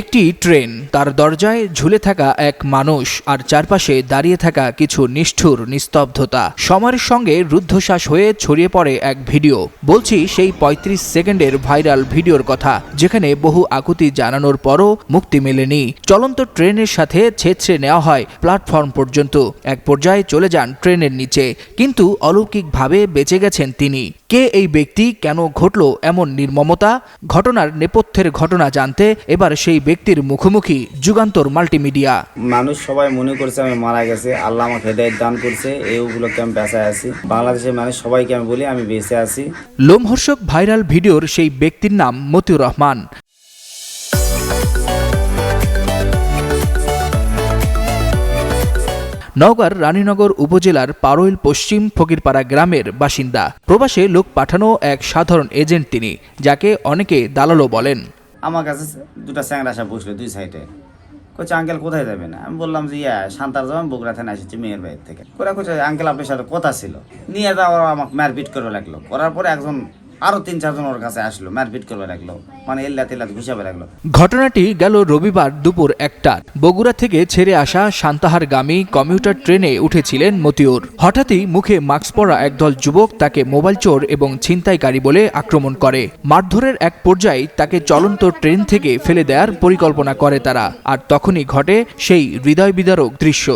একটি ট্রেন। তার দরজায় ঝুলে থাকা এক মানুষ আর চারপাশে দাঁড়িয়ে থাকা কিছু নিষ্ঠুর নিস্তব্ধতা। সময়ের সঙ্গে রুদ্ধশ্বাস হয়ে ছড়িয়ে পড়ে এক ভিডিও। বলছি সেই ৩৫ সেকেন্ডের ভাইরাল ভিডিওর কথা, যেখানে বহু আকুতি জানানোর পরও মুক্তি মেলেনি। চলন্ত ট্রেনের সাথে ছেঁচড়ে নেওয়া হয় প্ল্যাটফর্ম পর্যন্ত। এক পর্যায়ে চলে যান ট্রেনের নিচে। কিন্তু অলৌকিকভাবে বেঁচে গেছেন তিনি। কে এই ব্যক্তি কেন ঘটল এমন নির্মমতা? ঘটনার নেপথ্যের ঘটনা জানতে এবার সেই ব্যক্তির মুখোমুখি যুগান্তর মাল্টিমিডিয়া। মানুষ সবাই মনে করছে আমি মারা গেছে আল্লাহ আমাকে হেদায়ত দান করছে এইগুলোকে আমি বেঁচে আছি। বাংলাদেশের মানুষ সবাইকে আমি বলি আমি বেঁচে আছি। লোমহর্ষক ভাইরাল ভিডিওর সেই ব্যক্তির নাম মতিউর রহমান। নওগাঁর রানীনগর উপজেলার পারৈল পশ্চিম ফকিরপাড়া গ্রামের বাসিন্দা। প্রবাসে লোক পাঠানো এক সাধারণ এজেন্ট তিনি, যাকে অনেকে দালালও বলেন। আমার কাছে দুটা স্যাংরা আসা বসল দুই সাইডে। কোচে আঙ্কেল, কোথায় যাবেন আমি বললাম যে, ইয়া শান্তার যাবেন বগুড়া থানা এসেছি, মেয়ের বাড়ির থেকে। করে কোচে আঙ্কেল, আপনার সাথে কথা ছিল। নিয়ে যাওয়ার আমাকে মারপিট করে লাগল। করার পরে একজন আরও তিন চারজন ওর কাছে আসলো মারপিট করবে লাগল মানে এল্লা তেল্লা ঘুষাবে লাগল ঘটনাটি গেল রবিবার দুপুর বগুড়া থেকে ছেড়ে আসা সান্তাহারগামী কমিউটার ট্রেনে উঠেছিলেন মতিউর। হঠাৎই মুখে মাস্ক পরা একদল যুবক তাকে মোবাইল চোর এবং ছিনতাইকারী বলে আক্রমণ করে। মারধরের এক পর্যায়ে তাকে চলন্ত ট্রেন থেকে ফেলে দেওয়ার পরিকল্পনা করে তারা আর তখনই ঘটে সেই হৃদয় বিদারক দৃশ্য।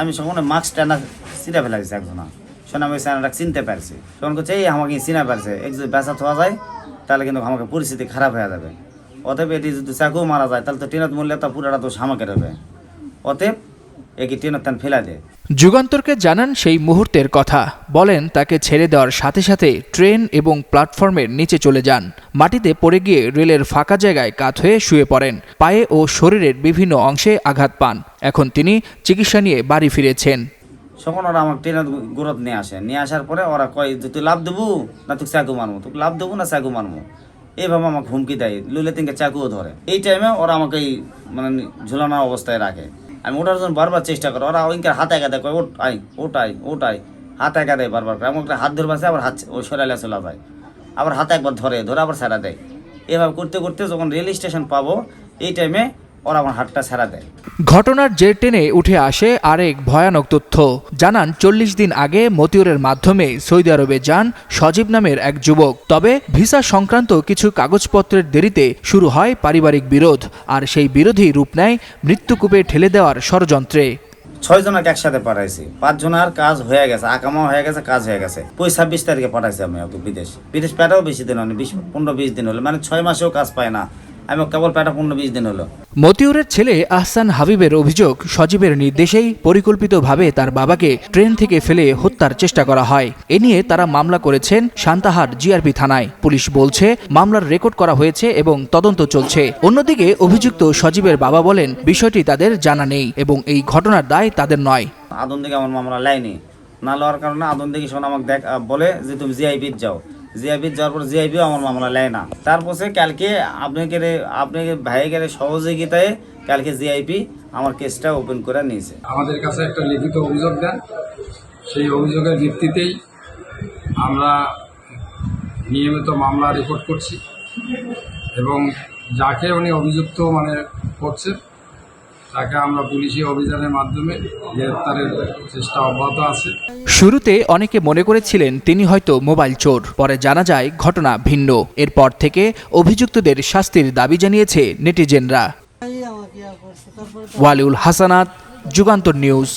আমি সঙ্গে মাস্ক টানা চিনা ফেলা গেছে একজন। শোনা আমি স্যানাটা চিনতে পারছি। তখন করছে এই আমাকে চিনা পারছে। এক যদি বেচা থাওয়া যায়, তাহলে কিন্তু আমাকে পরিস্থিতি খারাপ হয়ে যাবে। অতএব এটি যদি চাকু মারা যায়, তাহলে তো ট্রেনত মূল্যে তো পুরোটা দোষ আমাকে হবে অতএব একে ট্রেনের তান ফেলা দে। যুগান্তরকে জানান সেই মুহূর্তের কথা। বলেন, তাকে ছেড়ে দেওয়ার সাথে সাথে ট্রেন এবং প্ল্যাটফর্মের নিচে চলে যান। মাটিতে পড়ে গিয়ে রেলের ফাঁকা জায়গায় কাত হয়ে শুয়ে পড়েন। পায়ে ও শরীরের বিভিন্ন অংশে আঘাত পান। এখন তিনি চিকিৎসা নিয়ে বাড়ি ফিরেছেন। তখন ওরা আমার ট্রেনের গুরত নিয়ে আসে। নিয়ে আসার পরে ওরা কয়, তুই লাভ দেবো না তুই চাকু মারবো? তুই লাভ দেবো না চাকু মারবো? এইভাবে আমাকে হুমকি দেয়। লুলে তিনকে চাকুও ধরে। এই টাইমে ওরা আমাকে এই মানে ঝুলানো অবস্থায় রাখে। আমি ওঠার জন্য বারবার চেষ্টা করি। ওরা ওইকে হাতে একা কয় ওট আই ওটাই ওটাই হাত একা দেয় বারবার করে। আমাকে হাত ধরে বাসে আবার হাত ওই সরাইলে চলে যায়। আবার হাতে একবার ধরে ধরে আবার ছাড়া দেয়। এভাবে করতে করতে যখন রেল স্টেশন পাবো, এই টাইমে ওরা আমার হাতটা ছাড়া দেয়। ঘটনার জের টেনে উঠে আসে আরেক ভয়ানক তথ্য। জানান চল্লিশ দিন আগে মতিউরের মাধ্যমে সৌদি আরবে যান সজীব নামের এক যুবক। তবে ভিসা সংক্রান্ত কিছু কাগজপত্রের দেরিতে শুরু হয় পারিবারিক বিরোধ আর সেই বিরোধী রূপ নেয় মৃত্যুকূপে ঠেলে দেওয়ার ষড়যন্ত্রে। ছয় জনকে একসাথে পাঠাইছি। পাঁচ জনের কাজ হয়ে গেছে আকামা হয়ে গেছে কাজ হয়ে গেছে। ওই ছাব্বিশ তারিখে পাঠাইছি আমি ওকে বিদেশ। বিদেশ পেটাও বেশি দিন হয়নি বিশ পনেরো বিশ দিন হলো। মানে ছয় মাসেও কাজ পায় না। আমি কেবল পেটা পনেরো বিশ দিন হলো। মতিউরের ছেলে আহসান হাবিবের অভিযোগ সজীবের নির্দেশেই পরিকল্পিতভাবে তার বাবাকে ট্রেন থেকে ফেলে হত্যার চেষ্টা করা হয়। এ নিয়ে তারা মামলা করেছেন সান্তাহার জিআরপি থানায়। পুলিশ বলছে মামলার রেকর্ড করা হয়েছে এবং তদন্ত চলছে। অন্যদিকে অভিযুক্ত সজীবের বাবা বলেন বিষয়টি তাদের জানা নেই এবং এই ঘটনার দায় তাদের নয়। আদন দিকে আমার মামলা লাইনি না লওয়ার কারণে আদন দিকে শোন আমাকে দেখ বলে যে তুমি জিআইপির যাও। জিআইপির যাওয়ার পর জিআইপিও আমার মামলা নেয় না। তারপর কালকে আপনাকে আপনাকে ভাইয়ের সহযোগিতায় কালকে জিআইপি আমার কেসটা ওপেন করে নিয়েছে। আমাদের কাছে একটা লিখিত অভিযোগ দেন। সেই অভিযোগের ভিত্তিতেই আমরা নিয়মিত মামলা রেকর্ড করছি এবং যাকে উনি অভিযুক্ত মানে করছে তাকে আমরা পুলিশি অভিযানের মাধ্যমে গ্রেপ্তারের চেষ্টা অব্যাহত আছে। শুরুতে অনেকে মনে করেছিলেন তিনি হয়তো মোবাইল চোর। পরে জানা যায় ঘটনা ভিন্ন। এরপর থেকে অভিযুক্তদের শাস্তির দাবি জানিয়েছে নেটিজেনরা। ওয়ালিউল হাসানাত যুগান্তর নিউজ।